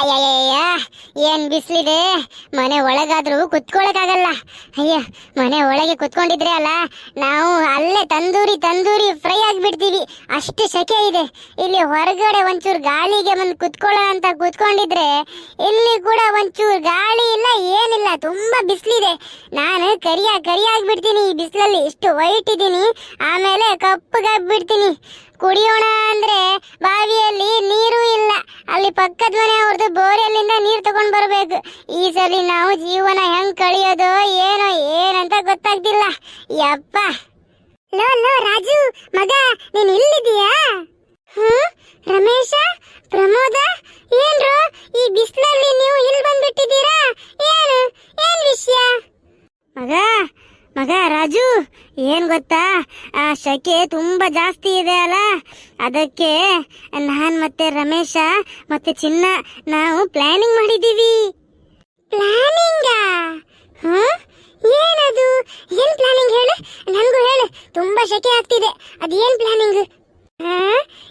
ಅಯ್ಯಯ್ಯಯ್ಯ, ಏನ್ ಬಿಸಿಲಿದೆ? ಮನೆ ಒಳಗಾದ್ರೂ ಕುತ್ಕೊಳಕಾಗಲ್ಲ ಅಯ್ಯ, ಮನೆ ಒಳಗೆ ಕುತ್ಕೊಂಡಿದ್ರೆ ಅಲ್ಲ, ನಾವು ಅಲ್ಲೇ ತಂದೂರಿ ತಂದೂರಿ ಫ್ರೈ ಆಗಿಬಿಡ್ತೀವಿ. ಅಷ್ಟು ಸೆಕೆ ಇದೆ. ಇಲ್ಲಿ ಹೊರಗಡೆ ಒಂಚೂರು ಗಾಳಿಗೆ ಬಂದು ಕುತ್ಕೊಳ್ಳೋ ಅಂತ ಕುತ್ಕೊಂಡಿದ್ರೆ, ಇಲ್ಲಿ ಕೂಡ ಒಂಚೂರು ಗಾಳಿ ಇಲ್ಲ, ಏನಿಲ್ಲ, ತುಂಬಾ ಬಿಸಿಲಿದೆ. ನಾನು ಕರಿಯ ಕರಿಯಾಗ್ಬಿಡ್ತೀನಿ ಈ ಬಿಸಿಲಲ್ಲಿ. ಇಷ್ಟು ವೈಟ್ ಇದ್ದೀನಿ. ಆಮೇಲೆ ಕಪ್ಪಗಾಗ್ಬಿಡ್ತೀನಿ ಕುಡಿಯೋಣ ಅಂದ್ರೆ ಬಾವಿಯಲ್ಲಿ ನೀರು ಇಲ್ಲ. ಅಲ್ಲಿ ಪಕ್ಕದ ಮನೆ ಅವ್ರದ್ದು ಬೋರಿಯಲ್ಲಿಂದ ನೀರು ತಗೊಂಡ್ ಬರ್ಬೇಕು. ಈ ಸಲ ನಾವು ಜೀವನ ಹೆಂಗ್ ಕಳಿಯೋದು ಏನೋ ಏನಂತ ಗೊತ್ತಾಗ್ತಿಲ್ಲ ಯಪ್ಪ. ಲೋ ಲೋ, ರಾಜು, ಮಗ, ನೀನ್ ಇಲ್ಲಿದೀಯಾ ಹ್ಮ್, ರಮೇಶ, ಪ್ರಮೋದ, ಏನ್ರು, ಈ ಬಿಸಿಲಲ್ಲಿ ನೀವು ಇಲ್ಲಿ ಬಂದ್ಬಿಟ್ಟಿದ್ದೀರಾ? ಏನ್ ವಿಷಯ ಮಗ ಮಗ ರಾಜು, ಏನ್ ಗೊತ್ತಾ? ಆ, ಶಕೆ ತುಂಬಾ ಜಾಸ್ತಿ ಇದೆ ಅಲ್ಲ? ಅದಕ್ಕೆ ನಾನ್ ಮತ್ತೆ ರಮೇಶ ಮತ್ತೆ ಚಿನ್ನ ನಾವು ಪ್ಲಾನಿಂಗ್ ಮಾಡಿದೀವಿ ಪ್ಲಾನಿಂಗ್ ಏನದು? ಏನ್ ಪ್ಲಾನಿಂಗ್ ಹೇಳು? ನನಗೂ ಹೇಳು. ತುಂಬಾ ಶಕೆ ಆಗ್ತಿದೆ. ಅದೇನ್ ಪ್ಲಾನಿಂಗ್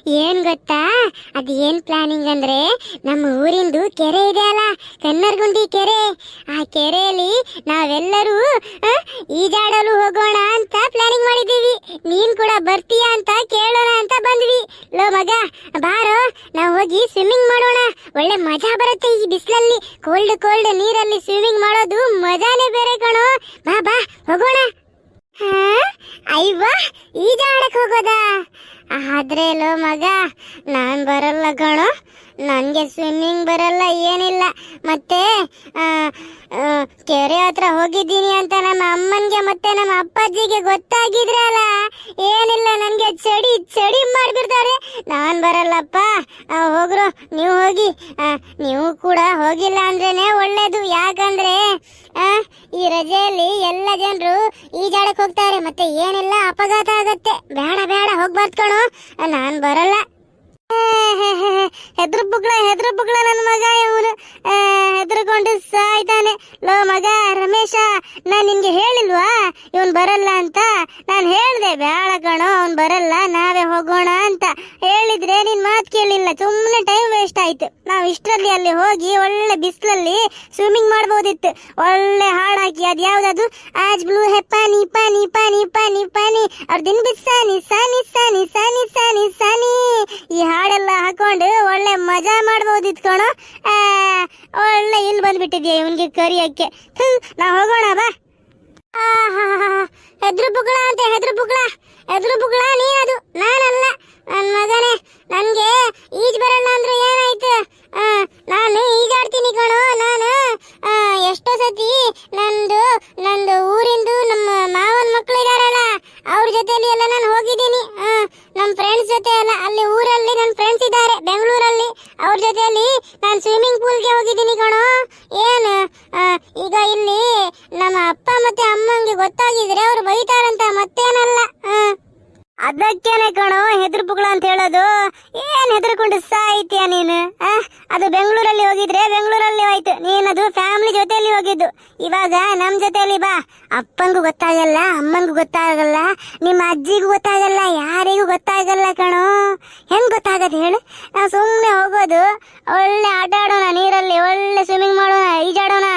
ಏನ್ ಗೊತ್ತಾ? ಅದ್ ಏನ್ ಪ್ಲಾನಿಂಗ್ ಅಂದ್ರೆ ನಮ್ಮ ಊರಿಂದು ಕೆರೆ ಇದೆ ಅಲ್ಲ? ಕನ್ನರ್ಗುಂಡಿ ಕೆರೆ. ಆ ಕೆರೆಯಲ್ಲಿ ನಾವೆಲ್ಲರೂ ಈಜಾಡಲು ಹೋಗೋಣ ಅಂತ ಪ್ಲಾನಿಂಗ್ ಮಾಡಿದ್ದೀವಿ. ನೀನ್ ಕೂಡ ಬರ್ತೀಯಾ ಅಂತ ಕೇಳೋಣ ಅಂತ ಬಂದ್ವಿ. ಲೋ ಮಗ, ಬಾರೋ, ನಾವು ಹೋಗಿ ಸ್ವಿಮ್ಮಿಂಗ್ ಮಾಡೋಣ. ಒಳ್ಳೆ ಮಜಾ ಬರುತ್ತೆ ಈ ಬಿಸಿಲಲ್ಲಿ. ಕೋಲ್ಡ್ ಕೋಲ್ಡ್ ನೀರಲ್ಲಿ ಸ್ವಿಮ್ಮಿಂಗ್ ಮಾಡೋದು ಮಜಾನೇ ಬೇರೆ ಕಣೋ. ಬಾ ಬಾ, ಹೋಗೋಣ? ಅಯ್ವಾ ಈಜಾಡಕ್ ಹೋಗೋದಾ? ಆದ್ರೆ ಲೋ ಮಗ, ನಾನ್ ಬರಲ್ಲ ಕಣೋ. ನನ್ಗೆ ಸ್ವಿಮ್ಮಿಂಗ್ ಬರಲ್ಲ, ಏನಿಲ್ಲ. ಮತ್ತೆ ಕೆರೆ ಹತ್ರ ಹೋಗಿದ್ದೀನಿ ಅಂತ ನಮ್ಮ ಅಮ್ಮನಿಗೆ ಮತ್ತೆ ನಮ್ಮ ಅಪ್ಪಾಜಿಗೆ ಗೊತ್ತಾಗಿದ್ರೆ ಅಲ್ಲ ಏನಿಲ್ಲ, ನನಗೆ ಚಡಿ ಚಡಿ ಮಾಡಿಬಿಡ್ತಾರೆ ನಾನು ಬರಲ್ಲಪ್ಪ. ಹೋಗ್ರು, ನೀವು ಹೋಗಿ. ನೀವು ಕೂಡ ಹೋಗಿಲ್ಲ ಅಂದ್ರೇ ಒಳ್ಳೇದು. ಯಾಕಂದ್ರೆ ಈ ರಜೆಯಲ್ಲಿ ಎಲ್ಲ ಜನರು ಈಜಾಡಕ್ಕೆ ಹೋಗ್ತಾರೆ. ಮತ್ತೆ ಏನಿಲ್ಲ, ಅಪಘಾತ ಆಗತ್ತೆ. ಬೇಡ ಬೇಡ, ಹೋಗ್ಬಾರ್ದು ಕಣೋ. ನಾನು ಬರಲ್ಲ. ಹೆದ್ರ ಬುಗ್ಳ ಹೆದ್ರ ಬುಗ್ಳ ನನ್ನ ಮಗ ಇವನು. ಹೆದರ್ಕೊಂಡು ಸಾಯ್ತಾನೆ. ಲೋ ಮಗ ರಮೇಶ, ನಾನು ನಿನ್ಗೆ ಹೇಳಿಲ್ವಾ? ಇವನು ಬರಲ್ಲ ಅಂತ. ನಾನು ಹೇಳ್ದೆ ಬೇಡ ಕಣೋ, ಅವನು ಬರಲ್ಲ, ನಾವೇ ಹೋಗೋಣ ಅಂತ. ಹೇಳಿದ್ರೆ ನಿನ್ ಮಾತು ಕೇಳಿಲ್ಲ. ಸುಮ್ಮನೆ ಟೈಮ್ ವೇಸ್ಟ್ ಆಯ್ತು. ನಾವು ಇಷ್ಟರಲ್ಲಿ ಅಲ್ಲಿ ಹೋಗಿ ಒಳ್ಳೆ ಬಿಸಿಲಲ್ಲಿ ಸ್ವಿಮ್ಮಿಂಗ್ ಮಾಡ್ಬೋದಿತ್ತು. ಒಳ್ಳೆ ಹಾಡಾಕಿ ಅದು ಯಾವ್ದದು? ಆಜ್ ಬ್ಲೂ ಹೆಪ್ಪ ಪಾನಿ ಪಾನಿ ಪಾನಿ ಪಾನಿ ನಿ ದಿನ ಬಿಸಾನಿ ಸಾನಿ ಸಾನಿ ಸಾನಿ ಸಾನಿ ಸಾನಿ ಈ ಹಾಡೆಲ್ಲ ಹಾಕೊಂಡು ಒಳ್ಳೆ ಮಜಾ ಮಾಡ್ಬೋದಿತ್ತು ಕಣೋ. ಆ, ಒಳ್ಳೆ ಇಲ್ಲಿ ಬಂದ್ಬಿಟ್ಟಿದ್ಯಾ ಇವನ್ಗೆ ಕರಿಯಕ್ಕೆ ನಾ ಹೋಗೋಣ ಬಾ. ಹೆದ್ರು ಬುಗಳ ಅಂತ ಹೆದ್ರು ಬುಗಳ ಹೆದ್ರು ಬುಗಳ ನೀ ಅದು ನಾನಲ್ಲ. ನನ್ನ ಮಗನೇ ನನ್ಗೆ ಈಜ್ ಬರಲ್ಲ ಅಂದ್ರೆ ಏನಾಯ್ತು? ನಾನು ಈಜಾಡ್ತೀನಿ ಕಣೋ ನಾನು. ಎಷ್ಟೋ ಸತಿ ನಂದು ನಂದು ಊರಿಂದು ನಮ್ಮ ಮಾವನ ಮಕ್ಳು ಇದಾರಲ್ಲ ಅವ್ರ ಜೊತೆಲಿ ಎಲ್ಲ ನಾನು ಹೋಗಿದ್ದೀನಿ. ನಮ್ಮ ಫ್ರೆಂಡ್ಸ್ ಜೊತೆ ಎಲ್ಲ ಅಲ್ಲಿ ಊರಲ್ಲಿ ನನ್ನ ಫ್ರೆಂಡ್ಸ್ ಇದ್ದಾರೆ. ಅವ್ರ ಜೊತೆಯಲ್ಲಿ ನಾನು ಸ್ವಿಮ್ಮಿಂಗ್ ಪೂಲ್ಗೆ ಹೋಗಿದ್ದೀನಿ ಕಣೋ ಏನು ಈಗ ಇಲ್ಲಿ ನಮ್ಮ ಅಪ್ಪ ಮತ್ತೆ ಅಮ್ಮಂಗೆ ಗೊತ್ತಾಗಿದ್ರೆ ಅವ್ರು ಬೈತಾರಂತ ಮತ್ತೇನಲ್ಲ. ಅದಕ್ಕೇನೆ ಕಣೋ ಹೆದರ್ಪುಗಳು ಅಂತ ಹೇಳೋದು ಏನ್ ಹೆದರ್ಕೊಂಡು ಸಾಯ್ತೀಯ ನೀನು? ಅದು ಬೆಂಗಳೂರಲ್ಲಿ ಹೋಗಿದ್ರೆ ಬೆಂಗಳೂರಲ್ಲಿ ಹೋಯ್ತು ನೀನದು ಫ್ಯಾಮಿಲಿ ಜೊತೆಯಲ್ಲಿ ಹೋಗಿದ್ದು ಇವಾಗ ನಮ್ ಜೊತೆಯಲ್ಲಿ ಬಾ. ಅಪ್ಪಂಗೂ ಗೊತ್ತಾಗಲ್ಲ ಅಮ್ಮನ್ಗೂ ಗೊತ್ತಾಗಲ್ಲ, ನಿಮ್ಮ ಅಜ್ಜಿಗೂ ಗೊತ್ತಾಗಲ್ಲ, ಯಾರಿಗೂ ಗೊತ್ತಾಗಲ್ಲ ಕಣೋ. ಹೆಂಗ್ ಗೊತ್ತಾಗತ್ತೆ ಹೇಳು. ನಾವು ಸುಮ್ಮನೆ ಹೋಗೋದು. ಒಳ್ಳೆ ಆಟ ಆಡೋಣ ನೀರಲ್ಲಿ, ಒಳ್ಳೆ ಸ್ವಿಮ್ಮಿಂಗ್ ಮಾಡೋಣ, ಈಜಾಡೋಣ.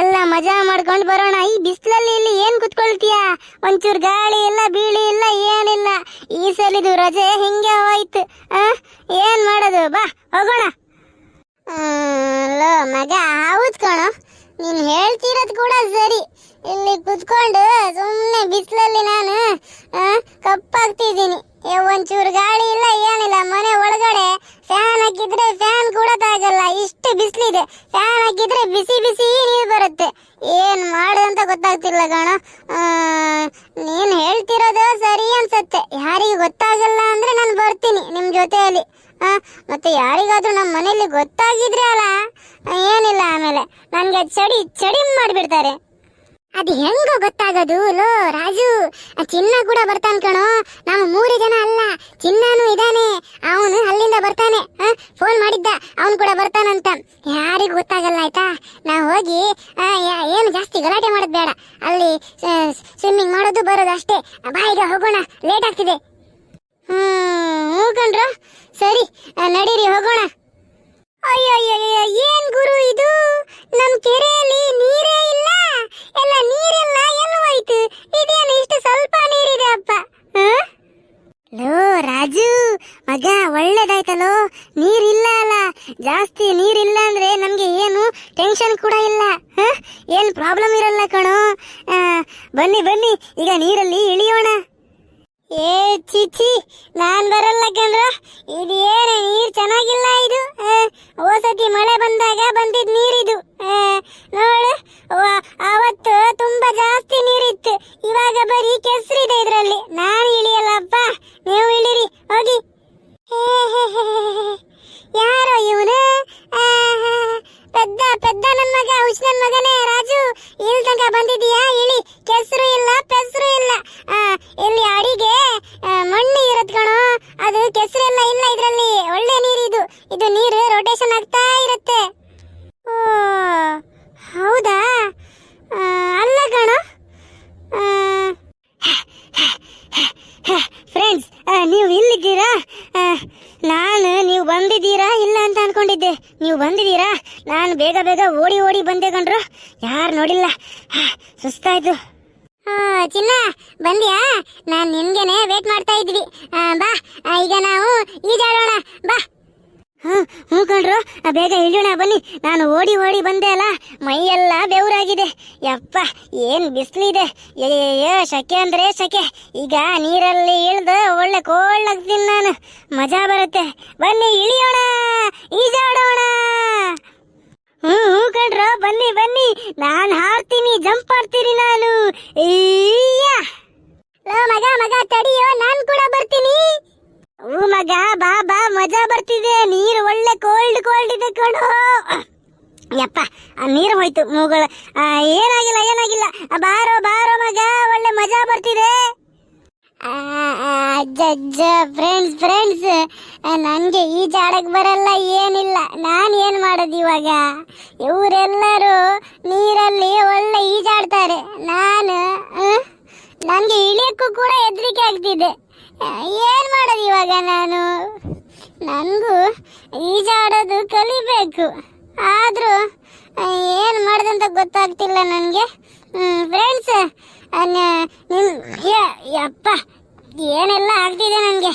ಎಲ್ಲ ಮಜಾ ಮಾಡ್ಕೊಂಡು ಬರೋಣ. ಈ ಬಿಸಿಲಲ್ಲಿ ಇಲ್ಲಿ ಏನ್ ಕುತ್ಕೊಳ್ತೀಯ? ಒಂಚೂರು ಗಾಳಿ ಇಲ್ಲ, ಬೀಳಿ ಇಲ್ಲ, ಏನಿಲ್ಲ. ಈ ಸಲಿದು ರಜೆ ಹಿಂಗೆ ಹೋಯ್ತು. ಏನ್ ಮಾಡೋದು? ಬಾ, ಹೋಗೋಣ. ಮಗ ಹೌದ್ ಕಣೋ. ನೀನ್ ಹೇಳ್ತಿರೋದು ಕೂಡ ಸರಿ. ಇಲ್ಲಿ ಕುತ್ಕೊಂಡು ಸುಮ್ಮನೆ ಬಿಸಿಲಲ್ಲಿ ನಾನು ಕಪ್ಪಾಗ್ತಿದ್ದೀನಿ. ಒಂಚೂರು ಗಾಳಿ ಇಲ್ಲ, ಏನಿಲ್ಲ. ಮನೆ ಒಳಗಡೆ ಫ್ಯಾನ್ ಹಾಕಿದ್ರೆ ಫ್ಯಾನ್ ಕೂಡ ತಾಗಲ್ಲ. ಇಷ್ಟು ಬಿಸಿಲಿದೆ. ಫ್ಯಾನ್ ಹಾಕಿದ್ರೆ ಬಿಸಿ ಬಿಸಿ ನೀರು ಬರುತ್ತೆ. ಏನ್ ಮಾಡೋದಂತ ಗೊತ್ತಾಗ್ತಿಲ್ಲ ಕಣ. ನೀನ್ ಹೇಳ್ತಿರೋದು ಸರಿ ಅನ್ಸತ್ತೆ. ಯಾರಿಗೂ ಗೊತ್ತಾಗಲ್ಲ ಅಂದ್ರೆ ನಾನು ಬರ್ತೀನಿ ನಿಮ್ ಜೊತೆಯಲ್ಲಿ. ಮತ್ತೆ ಯಾರಿಗಾದ್ರೂ ನಮ್ಮ ಮನೆಯಲ್ಲಿ ಗೊತ್ತಾಗಿದ್ರೆ ಅಲ್ಲ? ಏನಿಲ್ಲ ಆಮೇಲೆ. ನನಗೆ ಚಡಿ ಚಡಿ ಮಾಡಿಬಿಡ್ತಾರೆ. ಅದು ಹೆಂಗೋ ಗೊತ್ತಾಗೋದು, ಲೋ, ರಾಜು. ಚಿನ್ನ ಕೂಡ ಬರ್ತಾನೆ ಕಣೋ. ನಾವು ಮೂರು ಜನ ಅಲ್ಲ. ಚಿನ್ನನೂ ಇದಾನೆ. ಅವನು ಅಲ್ಲಿಂದ ಬರ್ತಾನೆ. ಫೋನ್ ಮಾಡಿದ್ದ. ಅವನು ಕೂಡ ಬರ್ತಾನಂತ. ಯಾರಿಗೂ ಗೊತ್ತಾಗಲ್ಲ, ಆಯ್ತಾ? ನಾವು ಹೋಗಿ ಏನು ಜಾಸ್ತಿ ಗಲಾಟೆ ಮಾಡೋದು ಬೇಡ. ಅಲ್ಲಿ ಸ್ವಿಮ್ಮಿಂಗ್ ಮಾಡೋದು ಬರೋದು ಅಷ್ಟೇ. ಬಾಯಿಗೆ ಹೋಗೋಣ. ಲೇಟ್ ಆಗ್ತಿದೆ. ಹೋಗಣ್ರ ಸರಿ ನಡೀರಿ, ಹೋಗೋಣ. ಅಯ್ಯಯ್ಯಯ್ಯ, ಏನ್ ಗುರು ಇದು? ನಮ್ ಕೆರೆಯಲ್ಲಿ ನೀರೇ ಇಲ್ಲ. ಎಲ್ಲ ನೀರೆಲ್ಲ ಎಲ್ಲಿ ಹೋಯ್ತು ಇದೇನು ಇಷ್ಟು ಸ್ವಲ್ಪ ನೀರಿದೆ ಅಪ್ಪ? ಲೋ, ರಾಜು, ಮಗ ಒಳ್ಳೇದಾಯ್ತಲ್ಲೋ ನೀರಿಲ್ಲ ಅಲ್ಲ. ಜಾಸ್ತಿ ನೀರಿಲ್ಲ ಅಂದ್ರೆ ನಮ್ಗೆ ಏನು ಟೆನ್ಷನ್ ಕೂಡ ಇಲ್ಲ. ಏನ್ ಪ್ರಾಬ್ಲಮ್ ಇರಲ್ಲ ಕಣೋ. ಬನ್ನಿ ಬನ್ನಿ. ಈಗ ನೀರಲ್ಲಿ ಇಳಿಯೋಣ. ಏ ಚಿಚಿ ನಾನ್ ಬರಲ್ಲ ಕಣ್ರ. ಇದು ಏನು, ನೀರ್ ಚೆನ್ನಾಗಿಲ್ಲ ಇದು? ಹೋಸತಿ ಮಳೆ ಬಂದಾಗ ಬಂದಿದ್ ನೀರಿದು. ನೋಡು. ಅವತ್ತು ತುಂಬಾ ಜಾಸ್ತಿ ನೀರಿತ್ತು. ಇವಾಗ ಬರೀ ಕೆಸರಿದೆ ಇದರಲ್ಲಿ. ನಾನು ಇಳಿಯಲ್ಲಪ್ಪ ನೀವು ಇಳಿರಿ ಹೋಗಿ ಹೇ, ಹೇ, ಹೇ, ಹೇ, ಹೇ. ಯಾರೋ ಇವನು ಪೆದ್ದ ಪೆದ್ದ ನನ್ ಮಗ ಹುಷ್ ನನ್ ಮಗನೇ ರಾಜು ಇಲ್ ತನಕ ಬಂದಿದೀಯಾ ಇಳಿ ಕೆಸರು ಇಲ್ಲ ಪೆಸರು ಇಲ್ಲ ಆ, ಇಲ್ಲಿ ಅಡಿಗೆ ಆ, ಮಣ್ಣು ಇರತ್ ಕಣೋ ಅದು ಕೆಸರೆಲ್ಲ ಇಲ್ಲ ಇದ್ರಲ್ಲಿ ಒಳ್ಳೆ ನೀರಿದು ಇದು ನೀರು ರೊಟೇಷನ್ ಆಗ್ತಾ ಇರುತ್ತೆ ಓ ಹೌದಾ ಆ, ಅಲ್ಲ ಕಣೋ ಫ್ರೆಂಡ್ಸ್ ನೀವು ಇಲ್ಲಿದ್ದೀರಾ ಆ, ನಾನು ನೀವು ಬಂದಿದ್ದೀರಾ ಇಲ್ಲ ಅಂತ ಅನ್ಕೊಂಡಿದ್ದೆ. ನೀವು ಬಂದಿದ್ದೀರಾ? ನಾನು ಬೇಗ ಬೇಗ ಓಡಿ ಓಡಿ ಬಂದೆ ಕಂಡ್ರು ಯಾರು ನೋಡಿಲ್ಲ. ಸುಸ್ತಾಯ್ತು. ಚಿನ್ನ, ಬಂದ್ಯಾ? ನಾನು ನಿನ್ಗೆನೆ ವೇಟ್ ಮಾಡ್ತಾ ಇದ್ವಿ ಆ, ಬಾ ಆ, ಈಗ ನಾವು ಈಜಾಡೋಣ ಬಾ ಹ್ಞೂ ಹ್ಞೂ ಬೇಗ ಇಳಿಯೋಣ, ಬನ್ನಿ. ನಾನು ಓಡಿ ಓಡಿ ಬಂದೆ ಅಲ್ಲ, ಮೈಯೆಲ್ಲ ಬೆವರಾಗಿದೆ. ಯಪ್ಪ, ಏನು ಬಿಸಿಲಿದೆ ಏ ಶಕೆ ಅಂದ್ರೆ ಶಕೆ ಈಗ ನೀರಲ್ಲಿ ಇಳ್ದು ಒಳ್ಳೆ ಕೋಳ್ಳಾಗ್ತೀನಿ ನಾನು. ಮಜಾ ಬರುತ್ತೆ. ಬನ್ನಿ, ಇಳಿಯೋಣ. ಈಜಾಡೋಣ. ಹ್ಞೂ ಹ್ಞೂ ಕಣ್ರ, ಬನ್ನಿ ಬನ್ನಿ. ನಾನು ಹಾರ್ತೀನಿ ಜಂಪ್ ಮಾಡ್ತೀನಿ ನಾನು. ಮಗ ಮಗ, ತಡಿಯೋ, ನಾನು ಕೂಡ ಬರ್ತೀನಿ. ಹ್ಞೂ ಮಗ, ಬಾ ಬಾ, ಮಜಾ ಬರ್ತಿದೆ. ನೀರು ಒಳ್ಳೆ ಕೋಲ್ಡ್ ಕೋಲ್ಡ್ ಇದೆ ಕಣೋ. ಯಪ್ಪ, ಆ ನೀರು ಹೋಯ್ತು ಮೂಗಳ. ಏನಾಗಿಲ್ಲ ಏನಾಗಿಲ್ಲ. ಬಾರೋ ಬಾರೋ ಮಗ, ಒಳ್ಳೆ ಮಜಾ ಬರ್ತಿದೆ. ಅಜ್ಜ ಫ್ರೆಂಡ್ಸ್ ಫ್ರೆಂಡ್ಸ್ ನನಗೆ ಈಜಾಡಕ್ ಬರಲ್ಲ, ಏನಿಲ್ಲ. ನಾನು ಏನು ಮಾಡೋದು ಇವಾಗ? ಇವರೆಲ್ಲರೂ ನೀರಲ್ಲಿ ಒಳ್ಳೆ ಈಜಾಡ್ತಾರೆ. ನಾನು ನನಗೆ ಇಳಿಯಕ್ಕೂ ಕೂಡ ಹೆದರಿಕೆ ಆಗ್ತಿದೆ. ಏನು ಮಾಡೋದು ಇವಾಗ ನಾನು? ನನಗೂ ಈಜಾಡೋದು ಕಲಿಬೇಕು. ಆದರೂ ಏನು ಮಾಡೋದಂತ ಗೊತ್ತಾಗ್ತಿಲ್ಲ ನನಗೆ. ಫ್ರೆಂಡ್ಸ್ ಯಪ್ಪ, ಏನೆಲ್ಲ ಆಗ್ತಿದೆ ನನಗೆ?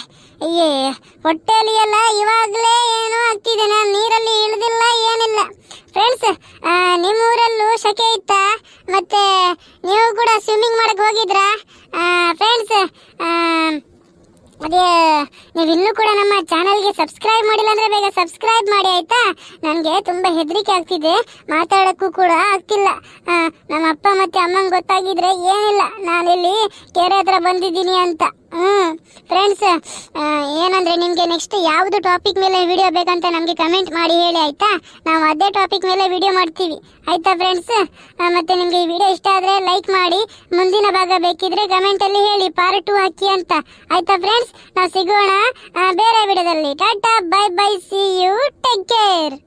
ಹೊಟ್ಟೆಲಿ ಎಲ್ಲ ಇವಾಗಲೇ ಏನೋ ಆಗ್ತಿದೆ. ನಾನು 那 ತುಂಬಾ ಹೆದರಿಕೆ ಆಗ್ತಿದೆ. ಮಾತಾಡಕ್ಕೂ ಕೂಡ ಆಗ್ತಿಲ್ಲ. ನಮ್ಮ ಅಪ್ಪ ಮತ್ತೆ ಅಮ್ಮಂಗೆ ಗೊತ್ತಾಗಿದ್ರೆ ಏನಿಲ್ಲ. ನಾನಿಲ್ಲಿ ಕೆರೆ ಹತ್ರ ಬಂದಿದ್ದೀನಿ ಅಂತ. ಹ್ಮ್. ಫ್ರೆಂಡ್ಸ್ ಏನಂದ್ರೆ ನಿಮ್ಗೆ ನೆಕ್ಸ್ಟ್ ಯಾವ್ದು ಟಾಪಿಕ್ ಮೇಲೆ ವಿಡಿಯೋ ಬೇಕಂತ ನಮ್ಗೆ ಕಮೆಂಟ್ ಮಾಡಿ ಹೇಳಿ, ಆಯ್ತಾ? ನಾವು ಅದೇ ಟಾಪಿಕ್ ಮೇಲೆ ವಿಡಿಯೋ ಮಾಡ್ತೀವಿ. ಆಯ್ತಾ ಫ್ರೆಂಡ್ಸ್ ಮತ್ತೆ ನಿಮ್ಗೆ ಈ ವಿಡಿಯೋ ಇಷ್ಟ ಆದ್ರೆ ಲೈಕ್ ಮಾಡಿ, ಮುಂದಿನ ಭಾಗ ಬೇಕಿದ್ರೆ ಕಮೆಂಟ್ ಅಲ್ಲಿ ಹೇಳಿ ಪಾರ್ಟ್ ಟು ಹಾಕಿ ಅಂತ. ಆಯ್ತಾ ಫ್ರೆಂಡ್ಸ್ ನಾವು ಸಿಗೋಣ ಬೇರೆ ವಿಡಿಯೋದಲ್ಲಿ tata bye bye see you take care